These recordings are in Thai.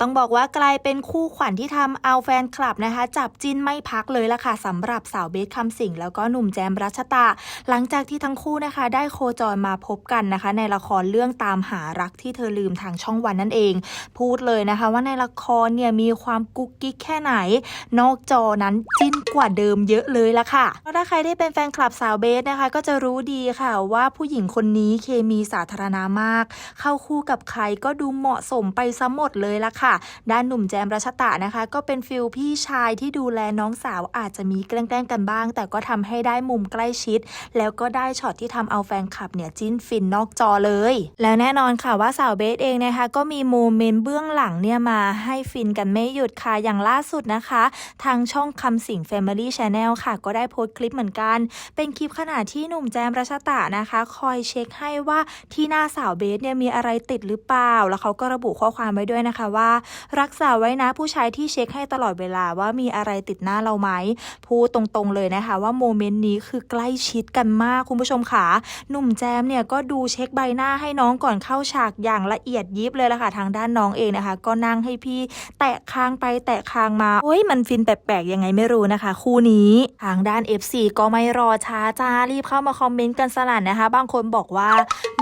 ต้องบอกว่ากลายเป็นคู่ขวัญที่ทำเอาแฟนคลับนะคะ จับจิ้นไม่พักเลยล่ะค่ะสำหรับสาวเบสคำสิงแล้วก็หนุ่มแจมรัชตา หลังจากที่ทั้งคู่นะคะ ได้โคจรมาพบกันนะคะ ในละครเรื่องตามหารักที่เธอลืมทางช่องวันนั่นเอง พูดเลยนะคะ ว่าในละครเนี่ยมีความกุ๊กกิ๊กแค่ไหน นอกจอนั้นจิ้นกว่าเดิมเยอะเลยละค่ะเพราะถ้าใครได้เป็นแฟนคลับสาวเบสนะคะ ก็จะรู้ดีค่ะว่าผู้หญิงคนนี้เคมีสาธารณะมาก เข้าคู่กับใครก็ดูเหมาะสมไปซะหมดเลยละค่ะ ด้านหนุ่มแจมรัชตะนะคะ ก็เป็นฟิลพี่ชายที่ดูแลน้องสาวอาจจะมีแกล้งกันบ้าง แต่ก็ทำให้ได้มุมใกล้ชิด แล้วก็ได้ช็อตที่ทำเอาแฟนคลับเนี่ยจิ้นฟินนอกจอเลย แล้วแน่นอนค่ะว่าสาวเบสเองนะคะก็มีโมเมนต์เบื้องหลังเนี่ยมาให้ฟินกันไม่หยุดค่ะอย่างล่าสุดนะคะ ทางช่องคำสิง Family Channel ค่ะ ก็ได้โพสต์คลิปเหมือนกัน เป็นคลิปขณะที่หนุ่มแจมรัชตะนะคะ คอยเช็คให้ว่าที่หน้าสาวเบสเนี่ยมีอะไรติดหรือเปล่า แล้วเขาก็ระบุข้อความไว้ด้วยนะคะว่ารักษาไว้นะผู้ชายที่เช็คให้ตลอดเวลาว่ามีอะไรติดหน้าเราไหมพูดตรงๆเลยนะคะว่าโมเมนต์นี้คือใกล้ชิดกันมากคุณผู้ชมค่ะหนุ่มแจมเนี่ยก็ดูเช็คใบหน้าให้น้องก่อนเข้าฉากอย่างละเอียดยิบเลยละค่ะทางด้านน้องเองนะคะ ก็นั่งให้พี่แตะคางไปแตะคางมาโอ้ยมันฟินแปลกๆยังไงไม่รู้นะคะ คู่นี้ทางด้าน FC ก็ไม่รอช้าจ้ารีบเข้ามาคอมเมนต์กันสนั่นนะคะ บางคนบอกว่า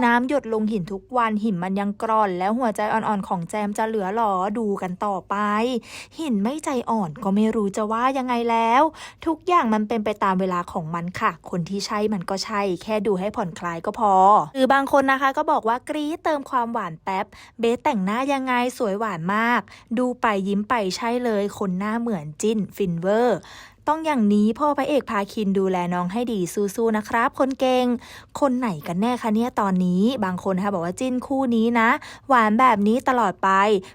น้ำหยดลงหินทุกวันหินมันยังกร่อน แล้วหัวใจอ่อนๆของแจมจะเหลือหรอดูกันต่อไป หินไม่ใจอ่อนก็ไม่รู้จะว่ายังไงแล้ว ทุกอย่างมันเป็นไปตามเวลาของมันค่ะ คนที่ใช่มันก็ใช่ แค่ดูให้ผ่อนคลายก็พอ หรือบางคนนะคะก็บอกว่ากรี๊ดเติมความหวานแป๊บ เบสแต่งหน้ายังไงสวยหวานมาก ดูไปยิ้มไปใช่เลย คนหน้าเหมือนจิ้นฟินเวอร์ ต้องอย่างนี้พ่อพระเอกพาคินดูแลน้องให้ดีสู้ๆนะครับ คนเก่ง คนไหนกันแน่คะเนี่ยตอนนี้บางคนนะคะบอกว่าจิ้นคู่นี้นะ หวานแบบนี้ตลอดไป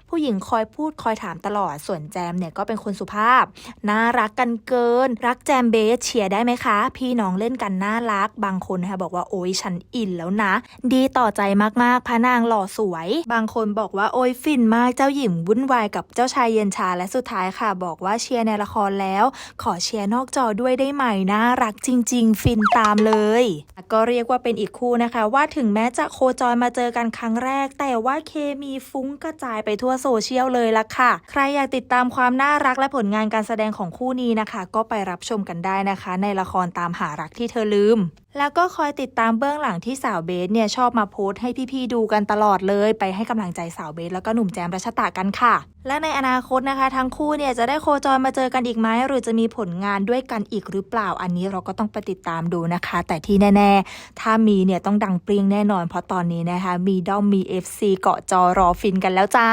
ผู้หญิงคอยพูดคอยถามตลอดส่วนแจมเนี่ยก็เป็นคนสุภาพน่ารักกันเกิน รักแจมเบสเชียร์ได้ไหมคะ พี่น้องเล่นกันน่ารัก บางคนนะคะบอกว่าโอ้ยฉันอินแล้วนะ ดีต่อใจมากๆพระนางหล่อสวย บางคนบอกว่าโอ้ยฟินมากเจ้าหญิงวุ่นวายกับเจ้าชายเย็นชาและสุดท้ายค่ะ บอกว่าเชียร์ในละครแล้ว ขอเชียร์นอกจอด้วยได้ไหมน่ารักจริง ๆ ฟินตามเลย ก็เรียกว่าเป็นอีกคู่นะคะ ว่าถึงแม้จะโคจรมาเจอกันครั้งแรก แต่ว่าเคมีฟุ้งกระจายไปทั่วโซเชียลเลยละค่ะ ใครอยากติดตามความน่ารักและผลงานการแสดงของคู่นี้นะคะ ก็ไปรับชมกันได้นะคะ ในละครตามหารักที่เธอลืมแล้วก็คอยติดตามเบื้องหลังที่สาวเบสเนี่ยชอบมาโพสต์ให้พี่ๆดูกันตลอดเลย ไปให้กำลังใจสาวเบสแล้วก็หนุ่มแจมรัชตากันค่ะ และในอนาคตนะคะ ทั้งคู่เนี่ยจะได้โคจรมาเจอกันอีกไหมหรือจะมีผลงานด้วยกันอีกหรือเปล่าอันนี้เราก็ต้องไปติดตามดูนะคะ แต่ที่แน่ๆ ถ้ามีเนี่ยต้องดังเปรี้ยงแน่นอนเพราะตอนนี้นะคะ มีด้อมมี FC เกาะจอรอฟินกันแล้วจ้า